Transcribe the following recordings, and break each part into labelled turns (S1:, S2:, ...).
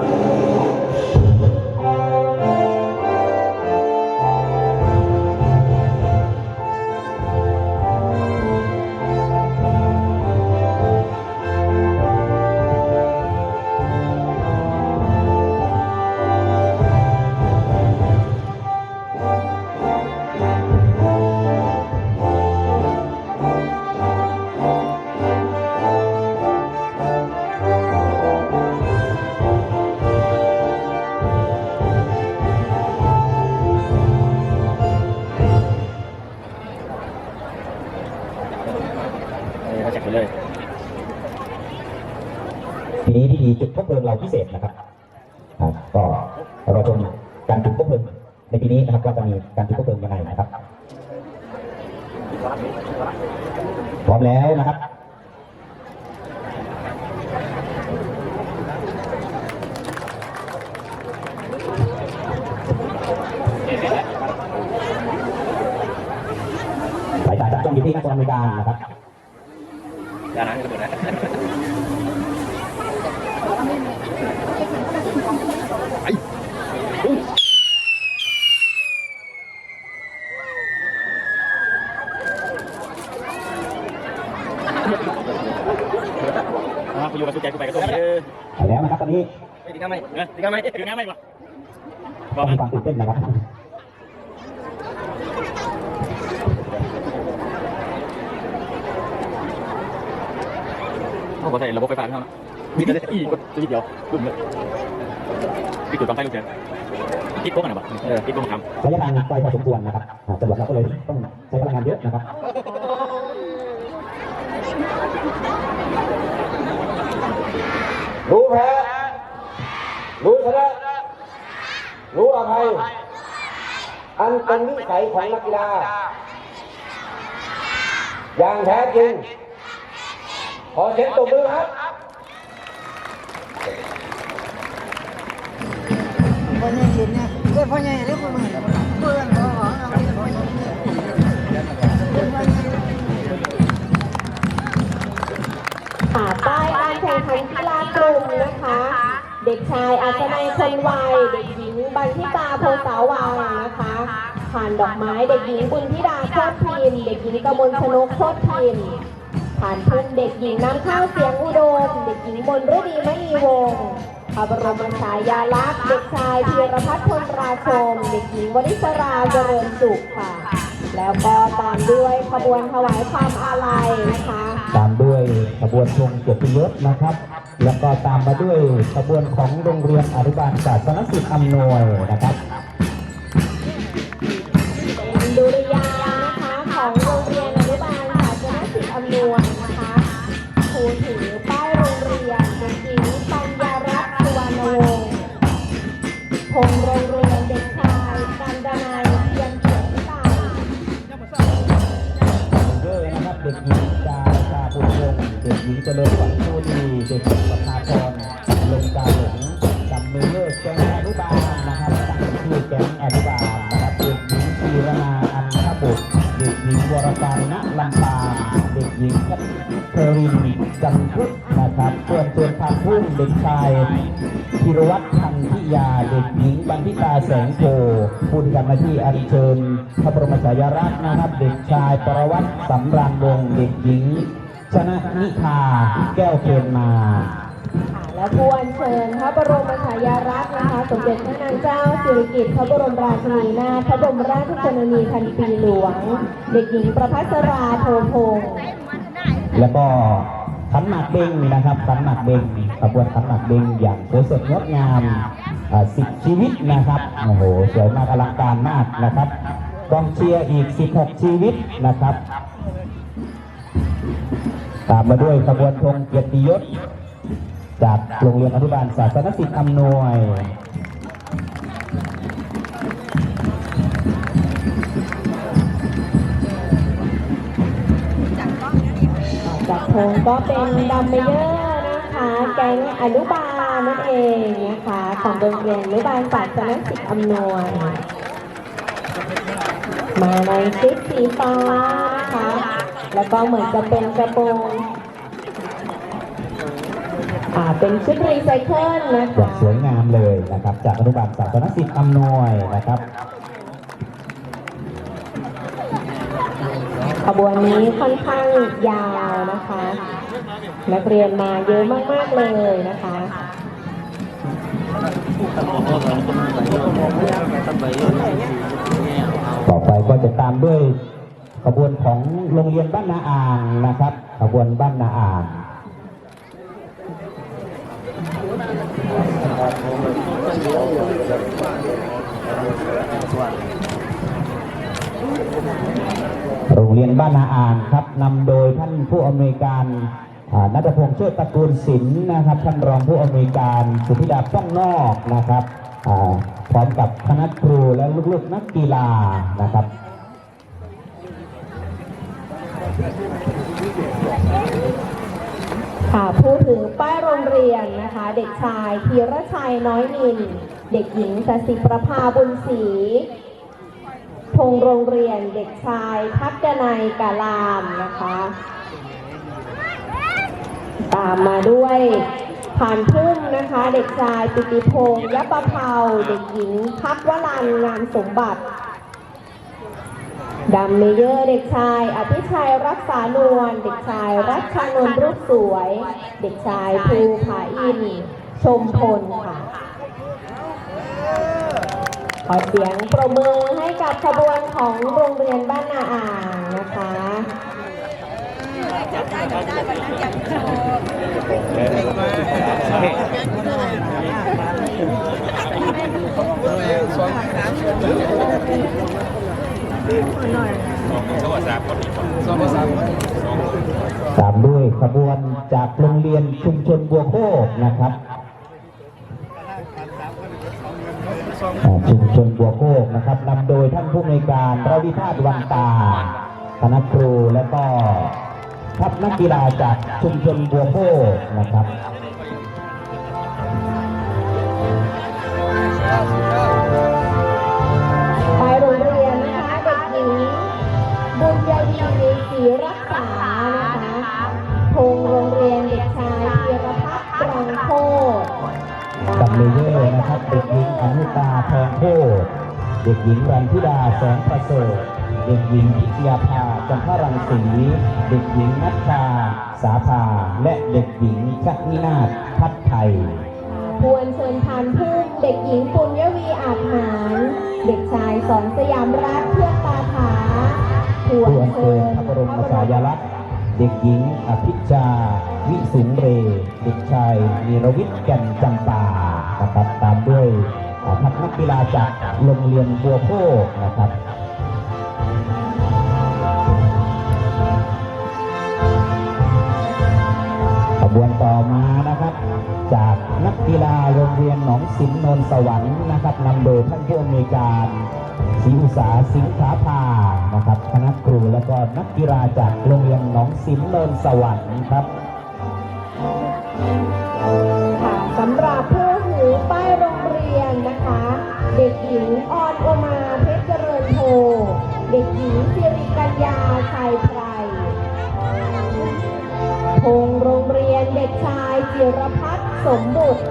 S1: Oh.
S2: ทีนี้พิธีจุดพบเพลิงเราพิเศษนะครับก็เราชมการจุดพบเพลิงในปีนี้นะครับว่าจะมีการจุดพบเพลิงยังไงนะครับ พร้อมแล้วนะครับสายตาจับจ้องอยู่ที่นักบอลในการนะครับ
S1: อย่านะระเบิดนะไปอุ้ยอ่ากูอยู่กับสุดใจกูไปกับตัวนี้เออ
S2: ไปแล้วนะครับตอนนี้
S1: ไปดี กันไหมเออดีกันไหมดีกันไหมวะบ
S2: ก็
S1: อก
S2: มี
S1: มัน
S2: ความตื่นเต้นนะครับ
S1: เขาบอกใส่ระบบไฟฟ้าเขานะมีแต่อีกดตัวเดียวปุ่มเลยพี่จุดกองไฟลูกเสือคิดโก้กันหรอปะเออคิดโก้ทำ
S2: ระยะทางไกลพอสมควรนะครับอ่าตำรวจเราก็เลยต้องใช้พลังงานเยอะนะครับ
S3: รู้แพ้ รู้ชนะรู้อภัย อันเป็นวิสัยของนักกีฬา อย่างแท้จริง ขอเสียงตบมือครับ
S4: พ่อใหญ่เห็นเนี่ยเพื่อนพ่อใหญ่เรียกพ่อใหญ่เพื่อนพ่อของเราเรียกพ่อใหญ่เพื่อนพ่อใหญ่
S5: ค่ะป้ายการแข่งขันกีฬากลุ่มนะ เด็กชายอัศนัยคนวัยเด็กหญิงบันทิตาโพสาวังนะคะ ผ่านดอกไม้เด็กหญิงบุญธิดาโคตรพิมเด็กหญิงกมลชนกโคตรพิมผ่านทุ่งเด็กหญิงน้ำข้าวเสียงอุดมเด็กหญิงบนฤดีมณีวงศ์พระบรมฉายาลักษณ์เด็กชายธีรพัฒน์พลราชม เด็กหญิงวริศราเจริญสุขค่ะ แล้วก็ตามด้วยขบวนถวายความอาลัยนะคะ
S2: ตามด้วย ขบวนธงเกียรติยศนะครับ แล้วก็ตามมาด้วยขบวนของโรงเรียนอนุบาลศาสนศิษย์อำนวยนะครับ
S5: ชาย
S2: ธีรวัตรพันธิยาเด็กหญิงบันทิตาแสงโพผู้ที่ทำหน้าที่อัญเชิญพระบรมฉายาลักษณ์นะครับเด็กชายปรวัตรสำราญวงศ์เด็กหญิง ชนะนิพาแก้วเกณฑ์มา
S5: ค่ะและผู้อัญเชิญพระบรมฉายาลักษณ์นะคะ สมเด็จพระนางเจ้าสิริกิติ์พระบรมราชินีนาถพระบรมราชชนนีพันปีหลวง เด็กหญิงประภัสราโพพงศ์
S2: แล้วก็ ขันหมากเบงนะครับขันหมากเบงขบวนขันหมากเบงอย่างสวยสดงดงามสิบชีวิตนะครับโอ้โหสวยมากอลังการมากนะครับกองเชียร์อีก 16 ชีวิตนะครับ ตามมาด้วยขบวนธงเกียรติยศ จากโรงเรียนอนุบาลศาสนศิษย์อำนวย
S5: จากพงก็เป็นดัมเมเยอร์นะคะ แก๊งอนุบาลนั่นเองนะคะของโรงเรียนอนุบาลศาสนศิษย์อำนวย มาในชุดสีฟ้านะคะแล้วก็เหมือนจะเป็นกระโปรงค่ะเป็นชุดรีไซเคิลนะคะ
S2: สวยงามเลยนะครับ จากอนุบาลศาสนศิษย์อำนวยนะครับ
S5: ขบวนนี้ค่อนข้างยาวนะคะ นักเรียนมาเยอะมาก ๆ เลยนะคะ
S2: ต่อไปก็จะตามด้วยขบวนของโรงเรียนบ้านนาอ่างนะครับ ขบวนบ้านนาอ่าง โรงเรียนบ้านนาอ่างครับนำโดยท่านผู้อำนวยการนัทพงษ์เชิดตระกูลศิลป์นะครับท่านรองผู้อำนวยการสุธิดาต้องนอกนะครับพร้อมกับคณะครูและลูกๆนักกีฬานะครับ
S5: ค่ะผู้ถือป้ายโรงเรียนนะคะ เด็กชายธีรชัยน้อยนิน เด็กหญิงสศิประภาบุญศรี ธงโรงเรียนเด็กชายทักนัยกาลามนะคะ ตามมาด้วยผ่านพุ่มนะคะ เด็กชายปิติพงษ์ยะประเภาเด็กหญิงพักวลันงานสมบัติดัมเมเยอร์เด็กชายอภิชัยรักษานวลเด็กชายรัชชานนท์รูปสวย เด็กชายภูผาอิน ชมพลค่ะ ขอเสียงประมือให้กับขบวนของโรงเรียนบ้านนาอ่างนะคะ
S2: ตามด้วยขบวนจากโรงเรียนชุมชนบัวโคกนะครับอ่า ชุมชนบัวโคกนะครับนำโดยท่านผู้ในการรวิภาสวันตาคณะครูและก็ทัพนักกีฬาจากชุมชนบัวโคกนะครับ
S5: ด็กหญิงรันธิดา
S2: แสงประเสริฐเด็กหญิงพิทยาภาจันทรังสีเด็กหญิงนัชชา สาภา และเด็กหญิงชักนินาถพัฒไทย
S5: พวนเชิญทานพุ่มเด็กหญิงปุญยวีอาจหารเด็กชายสอนสยามรักเพื่อนตาผาพว
S2: ผู้
S5: นเชิ
S2: ญพระบรมฉายาลักษณ์เด็กหญิงอภิชา วิสุงเร เด็กชายนีรวิทย์แก่นจำปานะครับตามด้วย อ่าทัพนักกีฬาจากโรงเรียนบัวโคกนะครับขบวนต่อมานะครับ จากนักกีฬาโรงเรียนหนองสินนนท์สวรรค์นะครับนำโดยท่านผู้อำนวยการศรีอุตสาสิงขาภานะครับคณะครูและก็นักกีฬาจากโรงเรียนหนองสินนนท์สวรรค์ครับ
S5: ด็กหญิงออนโอมาเพชรเจริญโทเด็กหญิงสิริกัญญาชัยไพรธงโรงเรียนเด็กชายจิรพัฒน์สมบุตร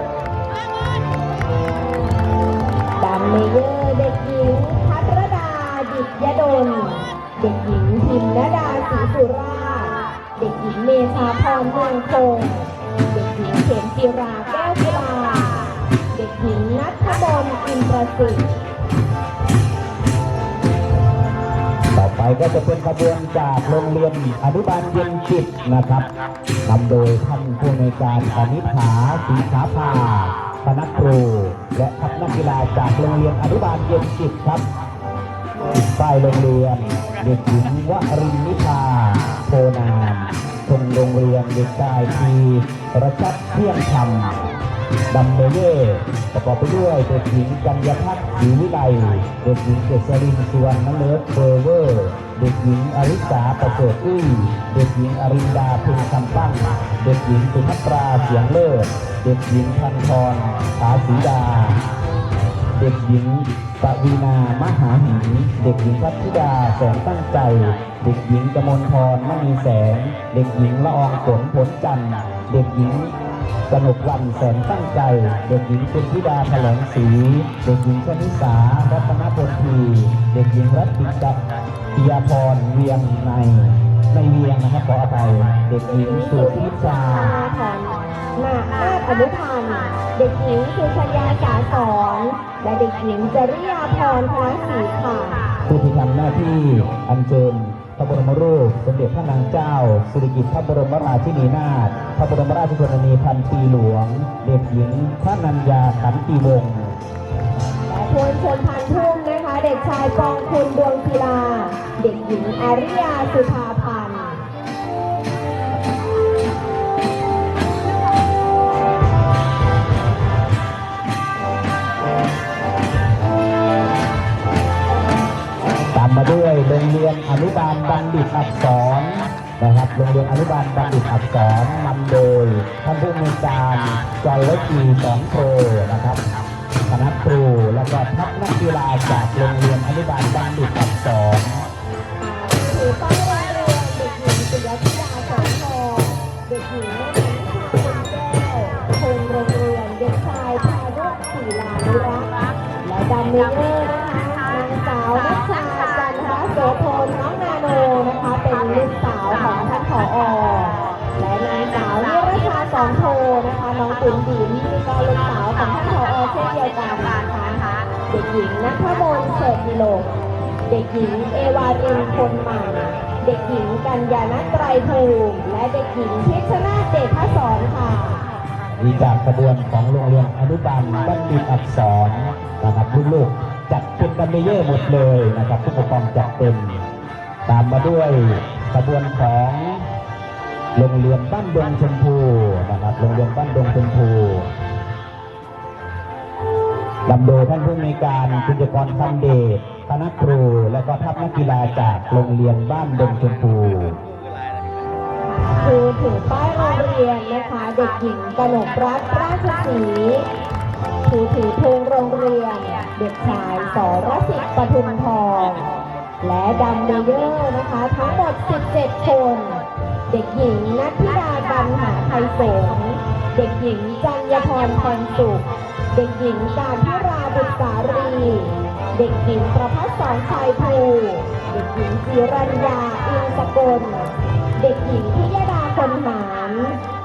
S5: ดัมเมเยอร์เด็กหญิงพัทรดาดิตยดล เด็กหญิงพิมนดาศรีสุรา เด็กหญิงเมธาพรเมืองคงเด็กหญิงเขมจิราแก้ว หญิงนัทบลอินประสิทธิ์
S2: ต่อไปก็จะเป็นขบวนจากโรงเรียนอนุบาลเย็นจิตนะครับนำโดยท่านผู้อำนการอนิษฐาศรีขาภาคณะครูและทัพนักกีฬาจากโรงเรียนอนุบาลเย็นจิตครับติดป้ายโรงเรียนเด็กหญิงวรินนิพาโพนามทงโรงเรียนเด็กชายทีรชัดเที่ยงธรรม ดัมเบเย่ประกอบไปด้วยเด็กหญิงกัญญาพัฒน์ศรีวิไลเด็กหญิงเกษรินสุวรรณเลิศเบอร์เวอร์ เด็กหญิงอริสาประเสริฐอุ้ยเด็กหญิงอรินดาเพ็งคำปั้งเด็กหญิงสุภัตราเสียงเลิศเด็กหญิงพันธรผาสีดา เด็กหญิงปวีนามหาหินเด็กหญิงพัทธิดาแสงตั้งใจ เด็กหญิงกมลพรมณีแสง เด็กหญิงละอองฝนผลจันทร์เด็กหญิง กนกวันแสนตั้งใจ เด็กหญิงเป็นธิดาแถลงศรีเด็กหญิงชนิสารัตนพลทีเด็กหญิงรัตติจักรปิยาพรเวียงในในเวียงนะครับขออภัยเด็กหญิงสุธิชา
S5: พรนานาอนุพันธ์เด็กหญิงสุชัญญาสาสอนและเด็กหญิงจริยาพรพระศรีค่ะ
S2: ผู้ที่ทำหน้าที่อัญเชิญ พระบรมรูปสมเด็จพระนางเจ้าสิริกิติ์พระบรมราชินีนาถพระบรมราชชนนีพันปีหลวง เด็กหญิงพระนัญญาขันตีวงศ์
S5: และพลชนพันทุ่มนะคะ เด็กชายปองคุณดวงศิลา เด็กหญิงอาริยาสุภา
S2: ภา รงเรียนอนุบาลบัณฑิตอักษรนะครับโรงเรียนอนุบาลบัณฑิตอักษรนำโดยท่านผู้อำนวยการจอยวจีสอนโทนะครับคณะครูและก็ทัพนักกีฬาจากโรงเรียนอนุบาลบัณฑิตอักษร
S5: ถือป้ายโรงเรียนเด็กหญิงปิยธิดาสอนทองเด็กหญิงนัทนิชาคุณแก้วพงโรงเรียนเด็กชายพารุศิลานุรักษ์และดัมเมเยอร์น ขุนบิ๋มนี่ก็ลูกสาวของท่านผอเช่นเดียวกันนะคะเด็กหญิงนัทมนเฉิดดิโลก เด็กหญิงเอวารินคนใหม่เด็กหญิงกัญญาณไตรภูมิและเด็กหญิงพิชนาเดชพสอนค่ะ
S2: มีจากขบวนของโรงเรียนอนุบาลบัณฑิตอักษรนะครับลูกๆจัดเป็นดัมเมเยอร์หมดเลยนะครับผู้ปกครองจัดเป็นตามมาด้วยขบวนของ โรงเรียนบ้านดงชมพูนะครับโรงเรียนบ้านดงชมพูนำโดยท่านผู้มีการคุณจกรคำเดชคณะครู และก็ทัพนักกีฬาจากโรงเรียนบ้านดงชมพู
S5: คือถึงป้ายโรงเรียนนะคะเด็กหญิงกนกรัตน์ราชศรีถือถือธงโรงเรียน เด็กชายสรสิทธิ์ปทุมทอง และดัมเมเยอร์นะคะ ทั้งหมด 17 คน เด็กหญิงนัทธิดากันหาไทยสงเด็กหญิงจัญญพรพรสุข เด็กหญิงการพิราบุตรสารี เด็กหญิงประพัฒสอนชายภูเด็กหญิงจิรัญญาอินสกล เด็กหญิงพิยดาคนหาร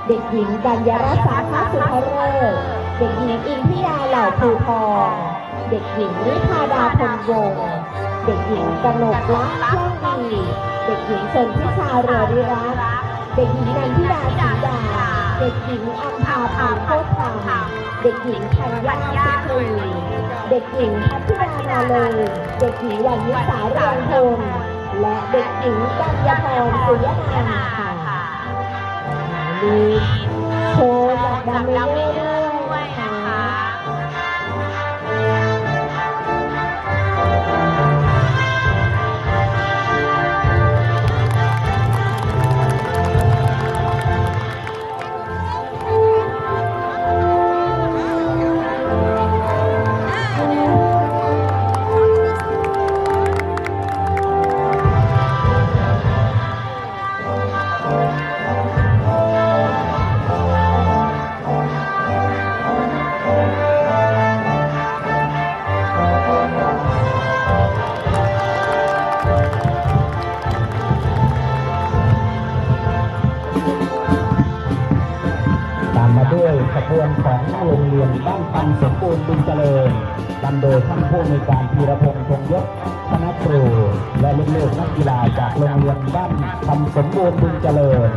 S5: เด็กหญิงกัญญารัสาคสุภเริศเด็กหญิงอินพิยาเหล่าภูทองเด็กหญิงนิพาดาพลวงเด็กหญิงกนกลักษณ์ช่องดี เด็กหญิงชนทิชาเรือริรัต เด็กหญิงนันทิดาสีดา เด็กหญิงอัมพาพันธ์โคตรธรรมเด็กหญิงธัญญาสิทุยเด็กหญิงพัฒนานาเลย เด็กหญิงวันนิสาเรืองพงศ์และเด็กหญิงกัญญาพรสุยนันท์ค่ะดีโชว์จากดั
S2: งเม บุญเจริญนำโดยท่านผู้ในวยการพีรพงษ์คงยศคณะครูและลูกๆนักกีฬาจากโรงเรียนบ้านปันสมบูรณ์บุญเจริญ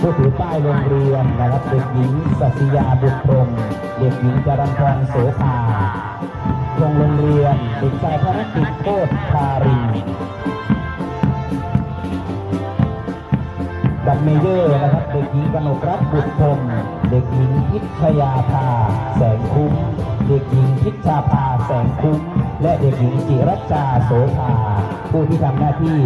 S2: ผู้ถือป้ายโรงเรียนนะครับเด็กหญิงสัตยาบุตรพรมเด็กหญิงจรัญพรโสภาโรงเรียนเด็กชายธนกิจโคตรคาริ นดัมเมเยอร์นะครับเด็กหญิงกนกรัตน์บุตรพรมเด็กหญิงพิชยาภาแสงคุ้ม เด็กหญิงพิชาภาแสงคุ้ม และเด็กหญิงจิรัชจาโสภาผู้ที่ทำหน้าที่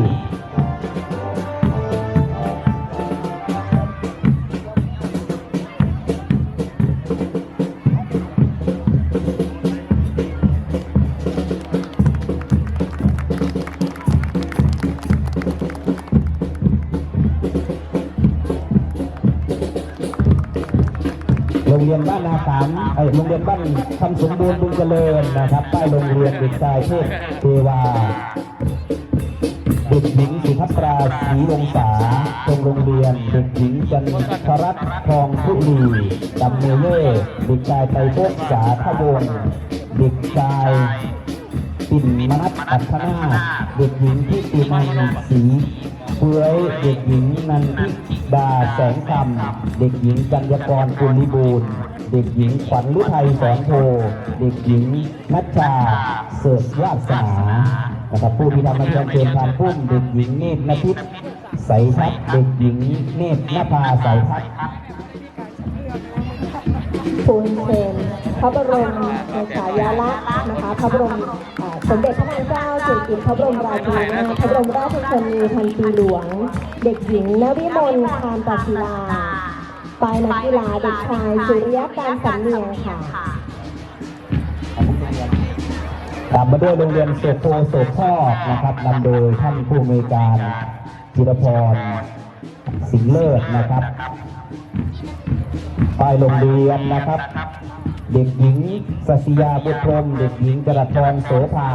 S2: รงเรียนบ้านนาขามเอ้โรงเรียนบ้านคำสมบูรณ์บุญเจริญนะครับใต้โรงเรียนเด็กชายเทพเทวาเด็กหญิงสุภัตราศรีวงศาตรงโรงเรียน เด็กหญิงจันทรัตน์ทองพุลีดำเนเล่เด็กชายไตรภพสาขวงเด็กชายปิ่นมนัสอัคนาเด็กหญิงทิตินันศรีเฟื้อยเด็กหญิงนันทิ ดาแสงคำเด็กหญิงกัญญกรกุลิบูรณ์เด็กหญิงขวัญฤทัยแสงโพเด็กหญิงนัชชาเสิร์ชวาสนานะครับผู้ที่ทำมาเชิญเชิญทานพุ่มเด็กหญิงเนตรนภิษใสทัศเด็กหญิงเนตรนภาใสทัศ
S5: ทูลเชิญพระบรมฉายาลักษณ์นะคะพระบรมสมเด็จพระนางเจ้าสิริกิติ์พระบรมราชินีนาถพระบรมราชชนนีพันปีหลวง เด็กหญิงนวิมลคามปัศิลาปลายนักกีฬาเด็กชายสุริยการสำเนียงค่ะ
S2: ตามมาด้วยโรงเรียนโสโพโสพ่อนะครับนำโดยท่านผู้อำนวยการจิรพรสิงเลิศนะครับ ป้ายโรงเรียนนะครับ เด็กหญิงสศิยาบุตรพรหมเด็กหญิงกระทรโสภา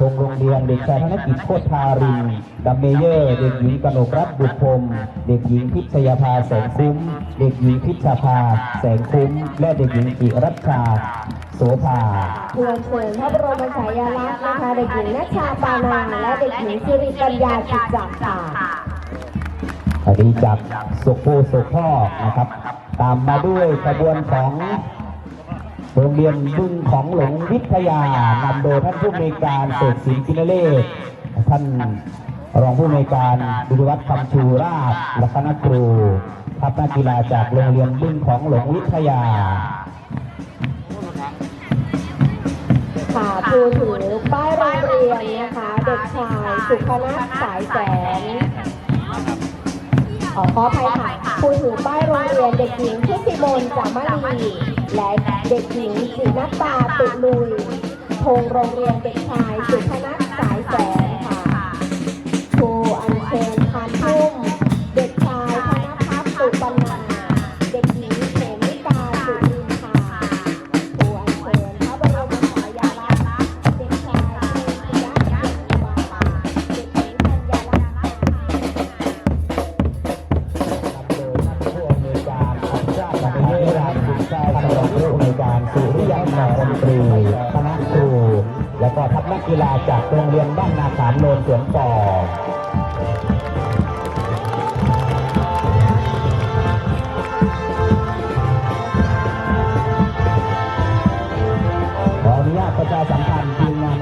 S2: ทรงโรงเรียนเด็กชายธนกิจโคตรทารินดัมเมเยอร์ เด็กหญิงกนกรัตน์บุตรพรหมเด็กหญิงพิชยาภาแสงคุ้ม เด็กหญิงพิชภาแสงคุ้ม และเด็กหญิงจิรัชชาโสภา
S5: เพื่อเชิญพระบรมฉายาลักษณ์นะคะเด็กหญิงนัชชาปานาและเด็กหญิงสิริกัญญาจิตจักรค่ะ
S2: อันนี้จากโสโพโสพ่อกนะครับ ตามมาด้วยขบวนของโรงเรียนบึงของหลงวิทยานำโดยท่านผู้อำนวยการเสกสินกินเลศท่านรองผู้อำนวยการบุรวัตรคำชูราชและคณะครูทัพนักกีฬาจากโรงเรียนบึงของหลงวิทยา
S5: ค่ะผู้ถือป้ายโรงเรียนนะคะ เด็กชายสุพนัสสายแสน ขอขออภัยค่ะผู้ถือป้ายโรงเรียนเด็กหญิงชุติมนจามลีและเด็กหญิงจินัตตาตุลุยพงโรงเรียนเด็กชายสุพนัสสายแสนค่ะครูอัญเชิญพานพุ่ม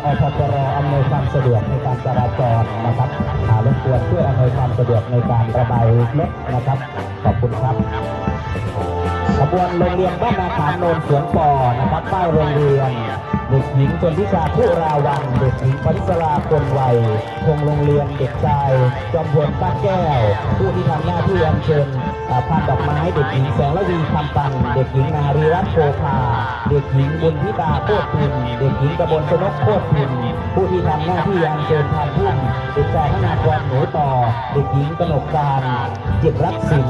S5: อพ
S2: จรอำนวยความสะดวกในการจราจรนะครับหารบกวนช่วยอำนวยความสะดวกในการระบายรถนะครับ ขอบคุณครับขบวนโรงเรียนบ้านนาขามโนนสวนปอนะครับป้ายโรงเรียนเด็กหญิงชนทิชาผู้ราวังเด็กหญิงปริศราคนวัยคงโรงเรียนเด็กชายจอมพลป้าแก้ว ผู้ที่ทำหน้าที่อัญเชิญ อ่าพานดอกไม้เด็กหญิงแสงระวีคำปัน เด็กหญิงนารีรัตน์โพคาเด็กหญิงบุญพิตาโคตรพินเด็กหญิงกระบนชนกโคตรพินผู้ที่ทำหน้าที่อัญเชิญพานพุ่มเด็กชายธนากรหนูต่อ เด็กหญิงกนกการเจิตรรักสิน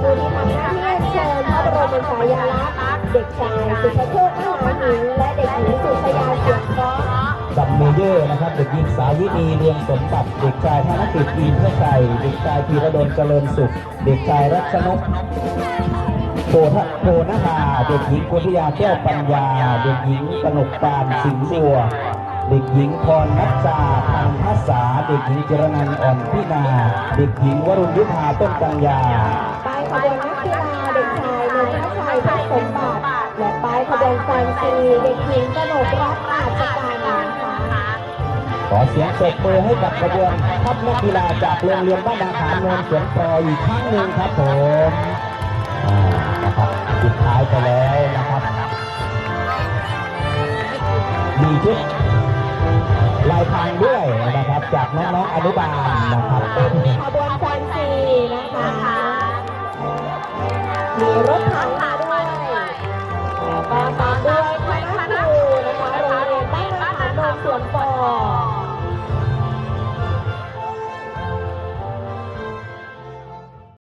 S5: ผู้ที่ทำหน้าที่อัญเชิญพระบรมฉายาลักษณ์เด็กชายสุภโชคมหาหิงและเด็กหญิงสุชยาเสียงเพราะ
S2: ดับเมเยอร์นะครับเด็กหญิงสาวินีเรียงสมบัติเด็กชายธนกฤษอินเพื่อใจเด็กชายพีระดลเจริญสุข เด็กชายรัชนกโพธโพนภาเด็กหญิงกุธิยาแก้วปัญญา เด็กหญิงกนกปานสิงห์บัว เด็กหญิงพรนัชชาพันภาษา เด็กหญิงจรนันอ่อนพินา เด็กหญิงวรุณยุพาต้นกัญญา
S5: ป้ายขบวนนักกีฬาเด็กชายนนทชัยเพชรสมบัติและป้ายขบวนแฟนซีเด็กหญิงกนกรัตน์อาจการนะ
S2: อเสียงปรบมือให้กับขบวนทัพนักกีฬาจากโรงเรียนบ้านนาขามโนนสวนปออีกครั้งหนึ่งครับผมอ่านะครับปิดท้ายไปแล้วนะครับมีชุดลายพังด้วยนะครับ จากน้องๆอนุบาลนะครับ
S5: เป็นขบวนแฟนซีนะคะมีรถถัง